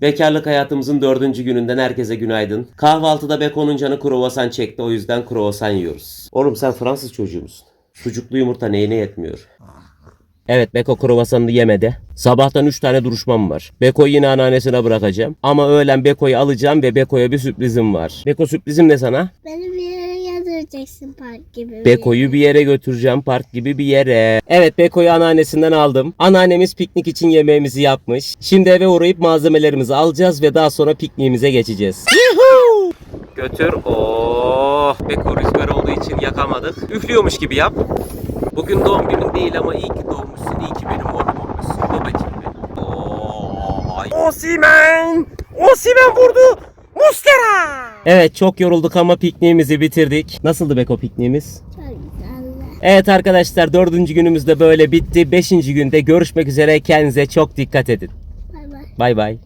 Bekarlık hayatımızın dördüncü gününden herkese günaydın. Kahvaltıda Beko'nun canı kruvasan çekti o yüzden kruvasan yiyoruz. Oğlum sen Fransız çocuğu musun? Sucuklu yumurta neyine yetmiyor? Evet Beko kruvasanını yemedi. Sabahtan 3 tane duruşmam var. Beko'yu yine anneannesine bırakacağım. Ama öğlen Beko'yu alacağım ve Beko'ya bir sürprizim var. Beko sürprizim ne sana? Beni bir yere götüreceksin park gibi. bir Beko'yu bir yere götüreceğim park gibi bir yere. Evet Beko'yu anneannesinden aldım. Anneannemiz piknik için yemeğimizi yapmış. Şimdi eve uğrayıp malzemelerimizi alacağız ve daha sonra pikniğimize geçeceğiz. Yuhuu! Götür. Oh. Beko rüzgar olduğu için yakamadık. Üflüyormuş gibi yap. Bugün doğum günün değil ama iyi ki doğmuşsun. İyi ki benim oğlum olmuşsun. Babacığım benim. Oh. Osimen! Osimen vurdu! Mustera! Evet çok yorulduk ama pikniğimizi bitirdik. Nasıldı Beko pikniğimiz? Çok güzel. Evet arkadaşlar dördüncü günümüz de böyle bitti. Beşinci günde görüşmek üzere. Kendinize çok dikkat edin. Bay bay. Bay bay.